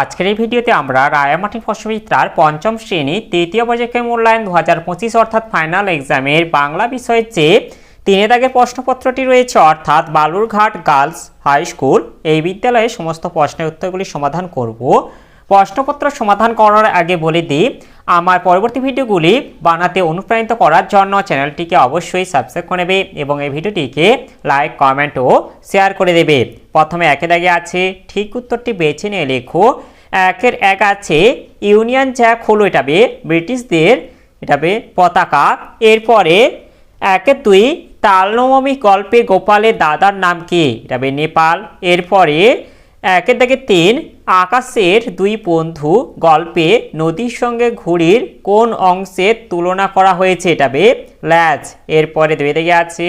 আজকের এই ভিডিওতে আমরা রায়ামাটি ফসবিত্রার পঞ্চম শ্রেণি তৃতীয় পর্যায়ে মূল্যায়ন দু হাজার পঁচিশ অর্থাৎ ফাইনাল এক্সামের বাংলা বিষয়ের যে তিনে দাগের প্রশ্নপত্রটি রয়েছে, অর্থাৎ বালুরঘাট গার্লস হাই স্কুল, এই বিদ্যালয়ে সমস্ত প্রশ্নের উত্তরগুলি সমাধান করব। প্রশ্নপত্র সমাধান করার আগে বলে দিই, আমার পরবর্তী ভিডিওগুলি বানাতে অনুপ্রাণিত করার জন্য চ্যানেলটিকে অবশ্যই সাবস্ক্রাইব করে নেবে এবং এই ভিডিওটিকে লাইক কমেন্ট ও শেয়ার করে দেবে। প্রথমে একে দাগে আছে, ঠিক উত্তরটি বেছে নিয়ে লেখো। একের এক আছে, ইউনিয়ন জ্যাক হলো এটাবে ব্রিটিশদের এটাবে পতাকা। এরপরে একের দুই তালনবমী গল্পে গোপালের দাদার নাম কি? এটাবে নেপাল। এরপরে একের দাগে তিন, আকাশের দুই বন্ধু গল্পে নদীর সঙ্গে ঘুড়ির কোন অংশের তুলনা করা হয়েছে এটাবে ল্যাজ। এরপরে দুই দিকে আছে,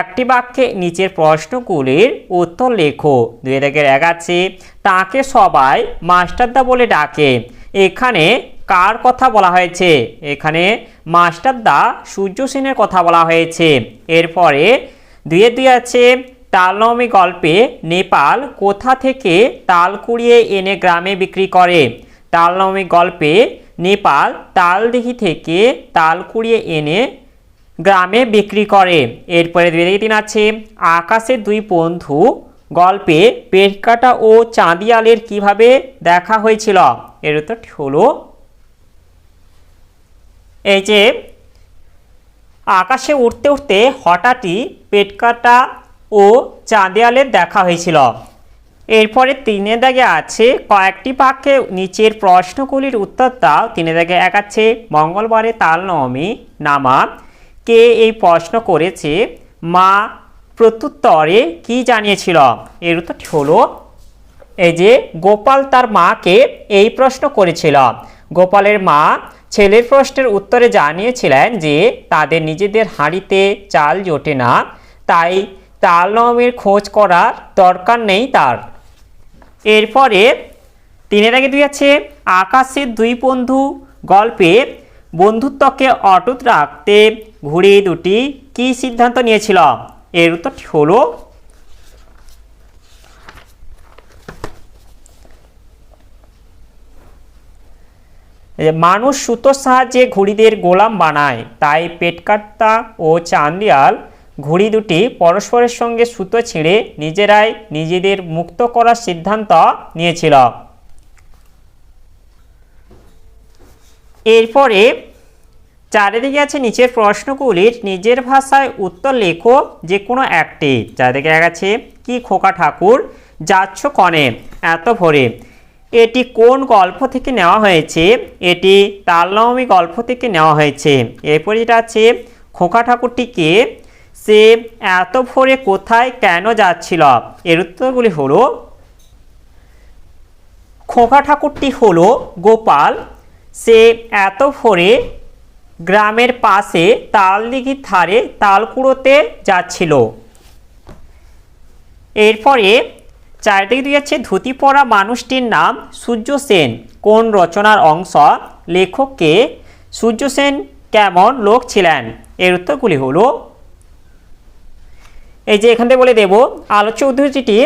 একটি বাক্যে নিচের প্রশ্নগুলির উত্তর লেখো। দুই দিকের এক আছে, তাকে সবাই মাস্টারদা বলে ডাকে। এখানে কার কথা বলা হয়েছে? এখানে মাস্টারদা সূর্য সেনের কথা বলা হয়েছে। এরপরে দুয়ে দুই আছে তালনবমী গল্পে নেপাল কোথা থেকে তাল কুড়িয়ে এনে গ্রামে বিক্রি করে? তালনবমী গল্পে নেপাল তালদিঘি থেকে তাল কুড়িয়ে এনে গ্রামে বিক্রি করে। এরপরে দুই দিকে তিন আছে। আকাশের দুই বন্ধু গল্পে পেটকাটা ও চাঁদিয়ালের কীভাবে দেখা হয়েছিল? এর উত্তরটি হলো, এই যে, আকাশে উঠতে উঠতে হঠাৎই পেটকাটা ও চাঁদিয়ালের দেখা হয়েছিল। এরপরে তিনে দাগে আছে, কয়েকটি বাক্যে নিচের প্রশ্নগুলির উত্তর দাও তিনে দাগে এক আছে, মঙ্গলবারে তাল নবমী নামা। কে এই প্রশ্ন করেছে? মা প্রত্যুত্তরে কি জানিয়েছিল? এর উত্তরটি হলো, এই যে গোপাল তার মাকে এই প্রশ্ন করেছিল। গোপালের মা ছেলের প্রশ্নের উত্তরে জানিয়েছিলেন যে, তাদের নিজেদের হাঁড়িতে চাল জোটে না, তাই তাল নবমীর খোঁজ করার দরকার নেই তার। এরপরে তিনের আগে দুই আছে আকাশের দুই বন্ধু, গল্পে বন্ধুত্বকে অটুট রাখতে ঘুড়ি দুটি কি সিদ্ধান্ত নিয়েছিল? এর উত্তরটি হলো মানুষ সুতোর সাহায্যে ঘুড়িদের গোলাম বানায়, তাই পেটকাট্টা ও চান্দিয়াল ঘুড়ি দুটি পরস্পরের সঙ্গে সুতো ছিঁড়ে নিজেরাই নিজেদের মুক্ত করার সিদ্ধান্ত নিয়েছিল। এরপরে চারিদিকে আছে নিচের প্রশ্নগুলির নিজের ভাষায় উত্তর লেখো যে কোনো একটি। চারিদিকে আছে, কি খোকা ঠাকুর, যাচ্ছ কনে? এত ভরে। এটি কোন গল্প থেকে নেওয়া হয়েছে? এটি তালনবমী গল্প থেকে নেওয়া হয়েছে। এরপরে যেটা আছে, খোকা ঠাকুরটিকে সে এত ভোরে কোথায় কেন যাচ্ছিল? এর উত্তরগুলি হলো, খোকা ঠাকুরটি হলো গোপাল। সে এত ভোরে গ্রামের পাশে তালদিঘির ধারে তাল কুড়োতে যাচ্ছিল। এরপরে চারিদিকে দিয়ে যাচ্ছে ধুতি পরা মানুষটির নাম সূর্য সেন। কোন রচনার অংশ? লেখককে সূর্য সেন কেমন লোক ছিলেন? এর উত্তরগুলি হলো এই যে এখান থেকে বলে দেব, আলোচ্য উদ্ধৃতিটি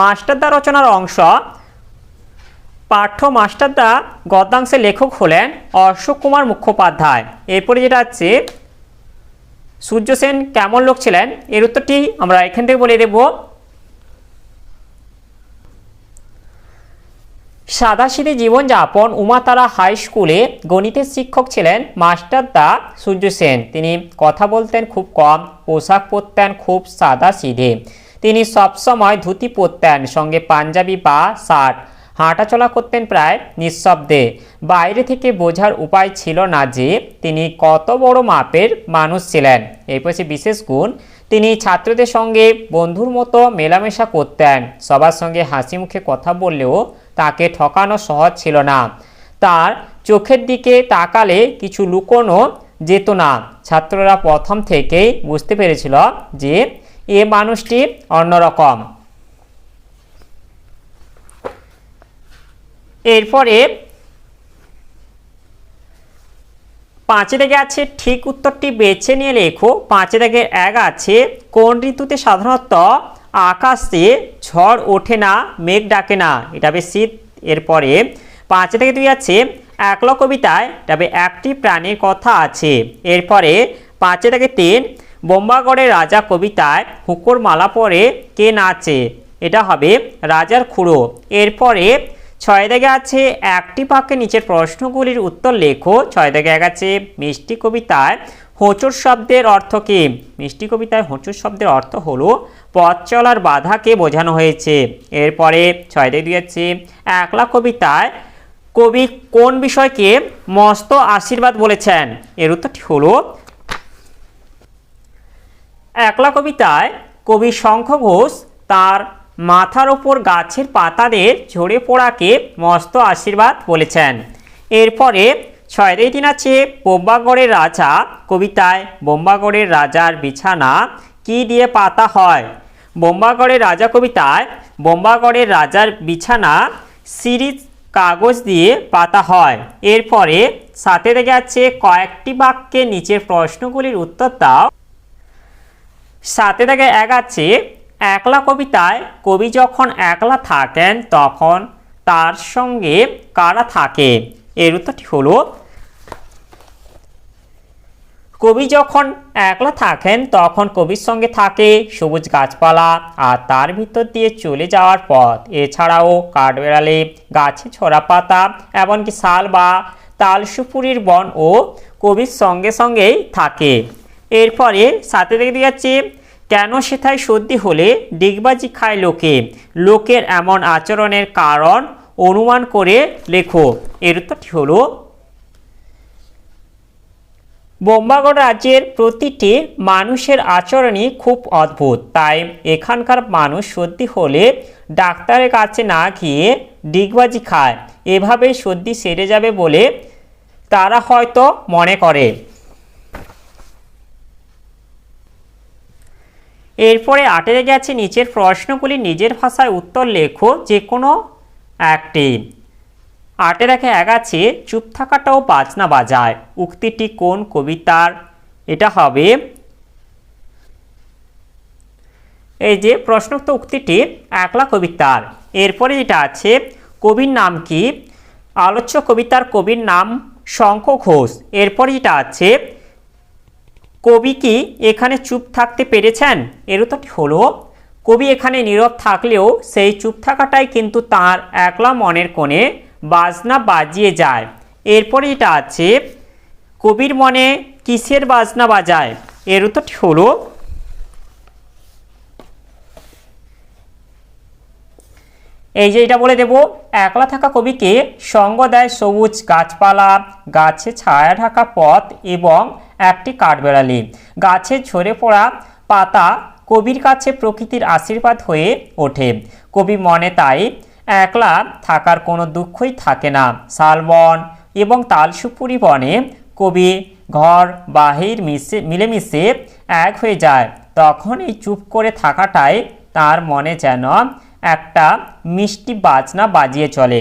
মাস্টারদা রচনার অংশ। পাঠ্য মাস্টারদা গদ্যাংশের লেখক হলেন অশোক কুমার মুখোপাধ্যায়। এরপরে যেটা আছে, সূর্য সেন কেমন লোক ছিলেন? এর উত্তরটি আমরা এখান থেকে বলে দেব। সাদাসিধে জীবনযাপন উমাতারা হাই স্কুলে গণিতের শিক্ষক ছিলেন মাস্টার দা সূর্য সেন। তিনি কথা বলতেন খুব কম, পোশাক পরতেন খুব সাদা সিধে তিনি সবসময় ধুতি পরতেন, সঙ্গে পাঞ্জাবি বা শার্ট। হাঁটাচলা করতেন প্রায় নিঃশব্দে। বাইরে থেকে বোঝার উপায় ছিল না যে তিনি কত বড় মাপের মানুষ ছিলেন। এই বিশেষ গুণ তিনি ছাত্রদের সঙ্গে বন্ধুর মতো মেলামেশা করতেন। সবার সঙ্গে হাসি মুখে কথা বললেও তাকে ঠকানো সহজ ছিল না। তার চোখের দিকে তাকালে কিছু লুকোনো যেত না। ছাত্ররা প্রথম থেকেই বুঝতে পেরেছিল যে এ মানুষটি অন্যরকম। এরপরে পাঁচে দাগে আছে, ঠিক উত্তরটি বেছে নিয়ে লেখো। পাঁচে দাগে এক আছে, কোন ঋতুতে সাধারণত আকাশে ঝড় ওঠে না, মেঘ ডাকে না? এটা হবে শীত, এরপরে পাঁচে থেকে দুই আছে, একলা কবিতায় তবে একটি প্রাণীর কথা আছে। এরপরে পাঁচে থেকে তিন বোম্বাগড়ের রাজা কবিতায় হুকুর মালা পরে কে নাচে? এটা হবে রাজার খুঁড়ো। এরপরে ছয় দাগে আছে একটি বাক্যে নিচের প্রশ্নগুলির উত্তর লেখো। ছয় দাগে এক আছে মিষ্টি কবিতায় হোঁচট শব্দের অর্থ কী? মিষ্টি কবিতায় হোঁচট শব্দের অর্থ হলো পথ চলার বাধাকে বোঝানো হয়েছে। এরপরে ছয় দাগে দুই আছে একলা কবিতায় কবি কোন বিষয়কে মস্ত আশীর্বাদ বলেছেন? এর উত্তরটি হলো একলা কবিতায় কবি শঙ্খ ঘোষ তার মাথার ওপর গাছের পাতাদের ঝরে পড়াকে মস্ত আশীর্বাদ বলেছেন। এরপরে ছয় দিন আছে বোম্বাগড়ের রাজা, কবিতায় বোম্বাগড়ের রাজার বিছানা কি দিয়ে পাতা হয়? বোম্বাগড়ের রাজা কবিতায় বোম্বাগড়ের রাজার বিছানা সিরিজ কাগজ দিয়ে পাতা হয়। এরপরে সাথে থেকে আছে কয়েকটি বাক্যে নিচের প্রশ্নগুলির উত্তর দাও। সাথে থেকে এক আছে একলা কবিতায় কবি যখন একলা থাকেন, তখন তার সঙ্গে কারা থাকে? এর উত্তরটি হলো, কবি যখন একলা থাকেন, তখন কবির সঙ্গে থাকে সবুজ গাছপালা আর তার ভিতর দিয়ে চলে যাওয়ার পথ। এছাড়াও কাঠবেড়ালি গাছে ছড়া পাতা, এমনকি শাল বা তালসুপুরির বন ও কবির সঙ্গে সঙ্গেই থাকে। এরপরে সাথে দেখে দিয়ে যাচ্ছে কেন সেথায় সর্দি হলে ডিগবাজি খায় লোকে? লোকের এমন আচরণের কারণ অনুমান করে লেখো। এর উত্তরটি হলো বোম্বাগড় রাজ্যের প্রতিটি মানুষের আচরণই খুব অদ্ভুত। তাই এখানকার মানুষ সর্দি হলে ডাক্তারের কাছে না গিয়ে ডিগবাজি খায়। এভাবেই সর্দি সেরে যাবে বলে তারা হয়তো মনে করে। এরপরে আটে গেছে নিচের প্রশ্নগুলি নিজের ভাষায় উত্তর লেখো যে কোনো একটি আটে রেখে আছে, চুপ থাকাটাও বাজনা বাজায়। উক্তিটি কোন কবিতার? এটা হবে এই যে প্রশ্নোক্ত উক্তিটি একলা কবিতার। এরপরে যেটা আছে, কবির নাম কি? আলোচ্য কবিতার কবির নাম শঙ্খ ঘোষ। এরপরে যেটা আছে কবি কি এখানে চুপ থাকতে পেরেছেন? এর উত্তরটি হলো, কবি এখানে নীরব থাকলেও সেই চুপ থাকাটাই কিন্তু তার একলা মনের কোণে বাজনা বাজিয়ে যায়। এরপরে যেটা আছে, কবির মনে কিসের বাজনা বাজায়? এর উত্তরটি হলো, এই যে এটা বলে দেব, একলা থাকা কবিকে সঙ্গ দেয় সবুজ গাছপালা, গাছে ছায়া ঢাকা পথ এবং একটি কাঠবেড়ালি। গাছে ঝরে পড়া পাতা কবির কাছে প্রকৃতির আশীর্বাদ হয়ে ওঠে। কবি মনে তাই, একলা থাকার কোনো দুঃখই থাকে না। শালবন এবং তালসুপুরি বনে কবি ঘর, বাহির মিশে, মিলেমিশে এক হয়ে যায়। তখন এই চুপ করে থাকাটাই তার মনে যেন একটা মিষ্টি বাজনা বাজিয়ে চলে।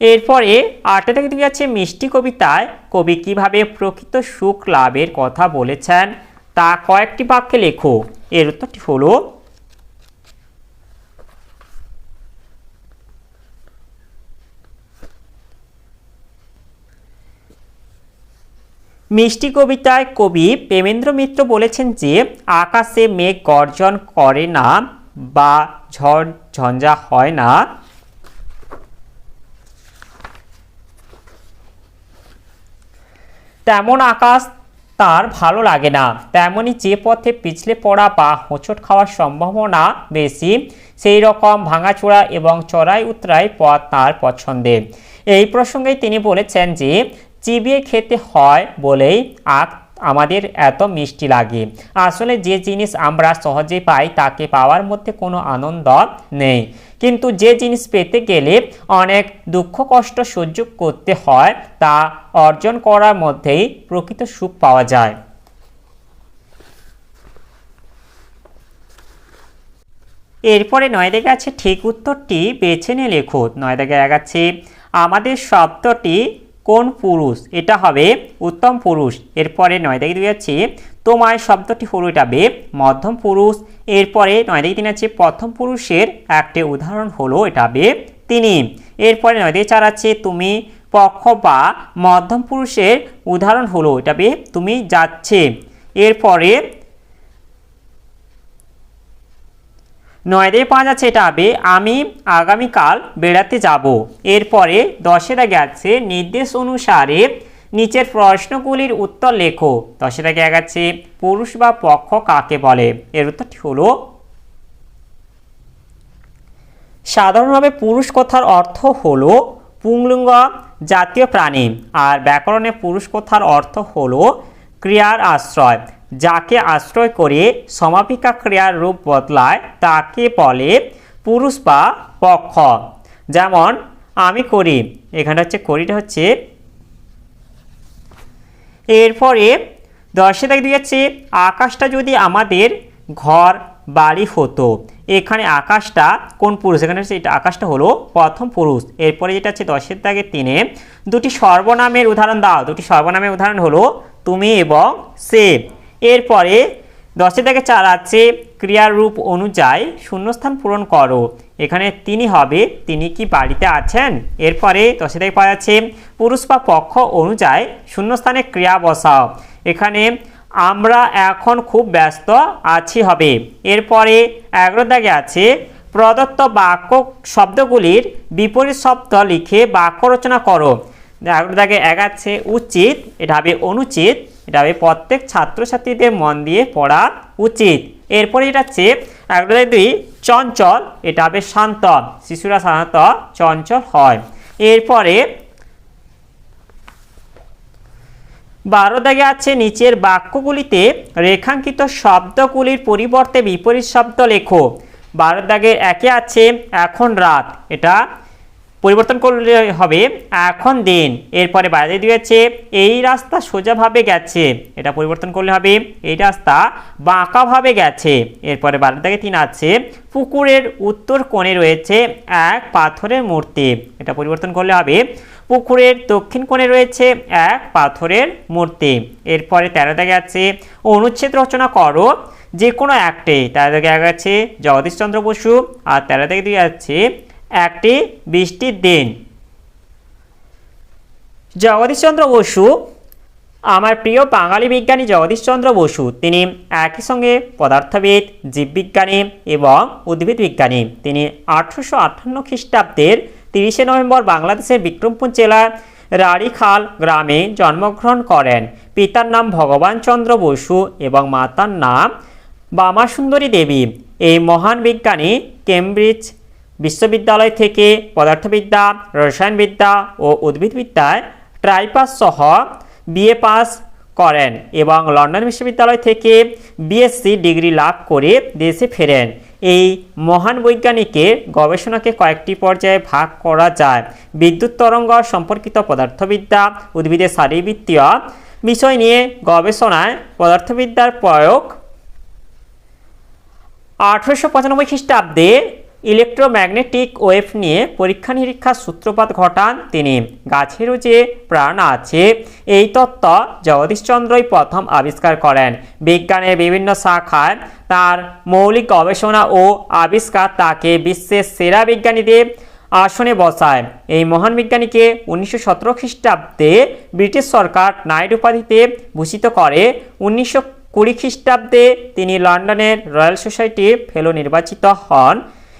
এরপরে আটটা থেকে দিকে আছে মিষ্টি কবিতায় কবি কীভাবে প্রকৃত সুখ লাভের কথা বলেছেন, তা কয়েকটি বাক্যে লেখো। এর উত্তরটি হলো, মিষ্টি কবিতায় কবি প্রেমেন্দ্র মিত্র বলেছেন যে, আকাশে মেঘ গর্জন করে না বা ঝড় ঝঞ্ঝা হয় না। তেমন আকাশ তার ভালো লাগে না। তেমনই যে পথে পিছলে পড়া বা হোঁচট খাওয়ার সম্ভাবনা বেশি, সেই রকম ভাঙাচোড়া এবং চড়াই উতরাই পথ তার পছন্দের। এই প্রসঙ্গে তিনি বলেছেন যে, চিবিয়ে খেতে হয় বলেই আখ আমাদের এত মিষ্টি লাগে। আসলে যে জিনিস আমরা সহজে পাই, তাকে পাওয়ার মধ্যে কোনো আনন্দ নেই। কিন্তু যে জিনিস পেতে গেলে অনেক দুঃখ, কষ্ট সহ্য করতে হয়, তা অর্জন করার মধ্যেই প্রকৃত সুখ পাওয়া যায়। এরপরে নয় দেখে ঠিক উত্তরটি বেছে নিয়ে লেখো। নয় দেখে আমাদের শব্দটি কোন পুরুষ? এটা হবে উত্তম পুরুষ। এরপরে নয় দেখে যাচ্ছে তোমায় শব্দটি হলো এটা বে মধ্যম পুরুষ। এরপরে নয় থেকে তিন আছে প্রথম পুরুষের একটি উদাহরণ হলো এটা হবে তিনি। এরপরে নয় থেকে চার আছে, তুমি পক্ষ বা মধ্যম পুরুষের উদাহরণ হলো এটা হবে তুমি যাচ্ছে। এরপরে নয় দিয়ে পাঁচ আছে এটা হবে আমি আগামীকাল বেড়াতে যাব। এরপরে দশের আগে আছে নির্দেশ অনুসারে নিচের প্রশ্নগুলির উত্তর লেখো। দশের আছে পুরুষ বা পক্ষ কাকে বলে? এর উত্তরটি হলো, সাধারণভাবে পুরুষ কথার অর্থ হলো পুংলিঙ্গ জাতীয় প্রাণী, আর ব্যাকরণে পুরুষ কথার অর্থ হলো ক্রিয়ার আশ্রয়। যাকে আশ্রয় করে সমাপিকা ক্রিয়ার রূপ বদলায়, তাকে বলে পুরুষ বা পক্ষ। যেমন, আমি করি। এখানে হচ্ছে করিটা হচ্ছে এরপরে দশে দাগ দিয়েছে, আকাশটা যদি আমাদের ঘর, বাড়ি হতো, এখানে আকাশটা কোন পুরুষ? এখানে হচ্ছে এটা আকাশটা হলো প্রথম পুরুষ। এরপরে যেটা হচ্ছে দশের দাগে তিনে, দুটি সর্বনামের উদাহরণ দাও। দুটি সর্বনামের উদাহরণ হলো তুমি এবং সে। এরপরে দশে থেকে চার আছে ক্রিয়ার রূপ অনুযায়ী শূন্যস্থান পূরণ করো। এখানে তিনি হবে, তিনি কি বাড়িতে আছেন? এরপরে দশে থেকে পাওয়া যাচ্ছে পুরুষ বা পক্ষ অনুযায়ী শূন্যস্থানে ক্রিয়া বসাও। এখানে আমরা এখন খুব ব্যস্ত আছি হবে। এরপরে এগারো দাগে আছে, প্রদত্ত বাক্য শব্দগুলির বিপরীত শব্দ লিখে বাক্য রচনা করো। দাগে এক আছে উচিত, এটা হবে অনুচিত, এটা হবে প্রত্যেক ছাত্রছাত্রীদের মন দিয়ে পড়া উচিত। এরপরে এটা হচ্ছে দাগে দুই, চঞ্চল, এটা হবে শান্ত, শিশুরা সাধারণত চঞ্চল হয়। এরপরে বারো দাগে আছে, নিচের বাক্যগুলিতে রেখাঙ্কিত শব্দগুলির পরিবর্তে বিপরীত শব্দ লেখো। বারো দাগের একে আছে, এখন রাত, এটা পরিবর্তন করলে হবে। এখন দিন, এরপরে বাইরে দিয়েছে, এই রাস্তা সোজাভাবে গেছে, এটা পরিবর্তন করলে হবে, এই রাস্তা বাঁকাভাবে গেছে, এরপরে বারো দাগে তিন আছে, পুকুরের উত্তর কোণে রয়েছে এক পাথরের মূর্তি, এটা পরিবর্তন করলে হবে, পুকুরের দক্ষিণ কোণে রয়েছে এক পাথরের মূর্তি, এরপরে তেরো দাগে আছে, অনুচ্ছেদ রচনা করো যে কোনো একটি, তেরো এক আছে জগদীশচন্দ্র বসু, আর তেরো দাগে দুই আছে একটি বৃষ্টির দিন। জগদীশচন্দ্র বসু, আমার প্রিয় বাঙালি বিজ্ঞানী জগদীশচন্দ্র বসু, তিনি একই সঙ্গে পদার্থবিদ, জীববিজ্ঞানী এবং উদ্ভিদ বিজ্ঞানী। তিনি আঠারোশো আটান্ন খ্রিস্টাব্দের তিরিশে নভেম্বর বাংলাদেশের বিক্রমপুর জেলার রাড়িখাল গ্রামে জন্মগ্রহণ করেন। পিতার নাম ভগবান চন্দ্র বসু এবং মাতার নাম বামাসুন্দরী দেবী। এই মহান বিজ্ঞানী কেমব্রিজ বিশ্ববিদ্যালয় থেকে পদার্থবিদ্যা, রসায়নবিদ্যা ও উদ্ভিদবিদ্যায় ট্রাইপাস সহ বিএ পাস করেন এবং লন্ডন বিশ্ববিদ্যালয় থেকে বিএসসি ডিগ্রি লাভ করে দেশে ফেরেন। এই মহান বৈজ্ঞানিকের গবেষণাকে কয়েকটি পর্যায়ে ভাগ করা যায়। বিদ্যুৎ তরঙ্গ সম্পর্কিত পদার্থবিদ্যা উদ্ভিদের শারীরবৃত্তীয় বিষয় নিয়ে গবেষণায় পদার্থবিদ্যার প্রয়োগ আঠারোশো পঁচানব্বই খ্রিস্টাব্দে ইলেকট্রোম্যাগনেটিক ওয়েভ নিয়ে পরীক্ষা নিরীক্ষার সূত্রপাত ঘটান তিনি। গাছেরও যে প্রাণ আছে, এই তত্ত্ব জগদীশচন্দ্রই প্রথম আবিষ্কার করেন। বিজ্ঞানের বিভিন্ন শাখায় তার মৌলিক গবেষণা ও আবিষ্কার তাকে বিশ্বের সেরা বিজ্ঞানীদের আসনে বসায়। এই মহান বিজ্ঞানীকে উনিশশো সতেরো খ্রিস্টাব্দে ব্রিটিশ সরকার নাইট উপাধিতে ভূষিত করে। উনিশশো কুড়ি খ্রিস্টাব্দে তিনি লন্ডনের রয়্যাল সোসাইটি ফেলো নির্বাচিত হন।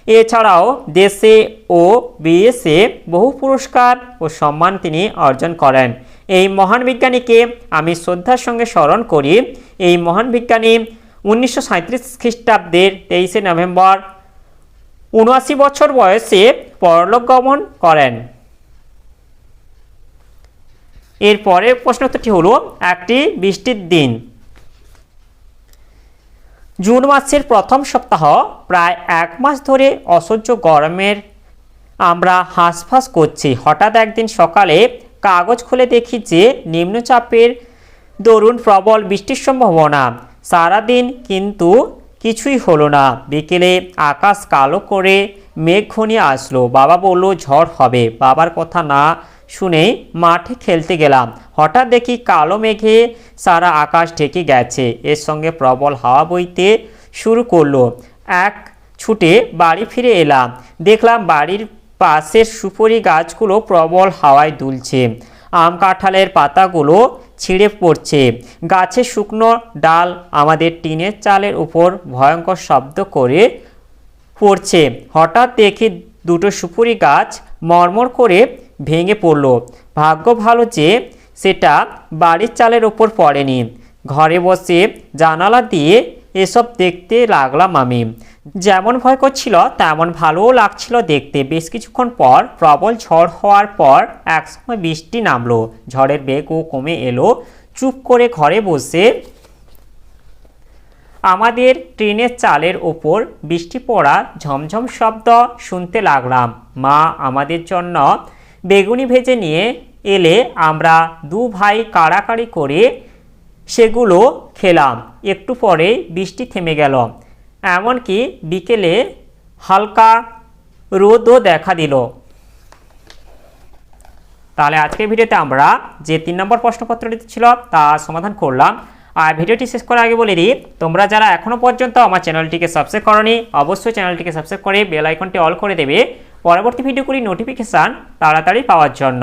এছাড়াও দেশে ও বিদেশে বহু পুরস্কার ও সম্মান তিনি অর্জন করেন। এই মহান বিজ্ঞানীকে আমি শ্রদ্ধার সঙ্গে স্মরণ করি। এই মহান বিজ্ঞানী উনিশশো সাঁত্রিশ খ্রিস্টাব্দের তেইশে নভেম্বর, উনআশি বছর বয়সে পরলোক গমন করেন। এর পরের প্রশ্নোত্তরটি হলো, একটি বৃষ্টির দিন। জুন মাসের প্রথম সপ্তাহ, প্রায় এক মাস ধরে অসহ্য গরমের আমরা হাঁসফাঁস করছি। হঠাৎ একদিন সকালে কাগজ খুলে দেখি যে নিম্নচাপের দরুন প্রবল বৃষ্টির সম্ভাবনা। সারাদিন কিন্তু কিছুই হলো না। বিকেলে আকাশ কালো করে মেঘ ঘনিয়ে আসলো। বাবা বলল, ঝড় হবে। বাবার কথা না শুনেই মাঠে খেলতে গেলাম। হঠাৎ দেখি কালো মেঘে সারা আকাশ ঢেকে গেছে। এর সঙ্গে প্রবল হাওয়া বইতে শুরু করল। এক ছুটে বাড়ি ফিরে এলাম। দেখলাম বাড়ির পাশের সুপুরি গাছগুলো প্রবল হাওয়ায় দুলছে। আম কাঁঠালের পাতাগুলো ছিঁড়ে পড়ছে। গাছের শুকনো ডাল আমাদের টিনের চালের উপর ভয়ঙ্কর শব্দ করে পড়ছে। হঠাৎ দেখি দুটো সুপুরি গাছ মরমর করে ভেঙে পড়ল। ভাগ্য ভালো যে সেটা বাড়ির চালের ওপর পড়েনি। ঘরে বসে জানালা দিয়ে এসব দেখতে লাগলাম আমি। যেমন ভয় করছিল, তেমন ভালোও লাগছিল দেখতে। বেশ কিছুক্ষণ পর প্রবল ঝড় হওয়ার পর একসময় বৃষ্টি নামলো। ঝড়ের বেগও কমে এলো। চুপ করে ঘরে বসে আমাদের ট্রেনের চালের ওপর বৃষ্টি পড়া ঝমঝম শব্দ শুনতে লাগলাম। মা, আমাদের জন্য বেগুনি ভেজে নিয়ে এলে আমরা দু ভাই কাড়াকাড়ি করে সেগুলো খেলাম। একটু পরে বৃষ্টি থেমে গেল। এমনকি বিকেলে হালকা রোদও দেখা দিল। তাহলে আজকের ভিডিওতে আমরা যে তিন নম্বর প্রশ্নপত্রটি ছিল তা সমাধান করলাম। আর ভিডিওটি শেষ করার আগে বলে দিই, তোমরা যারা এখনও পর্যন্ত আমার চ্যানেলটিকে সাবস্ক্রাইব করনি, অবশ্যই চ্যানেলটিকে সাবস্ক্রাইব করে বেল আইকনটি অল করে দেবে। পরবর্তী ভিডিওগুলি নোটিফিকেশান তাড়াতাড়ি পাওয়ার জন্য।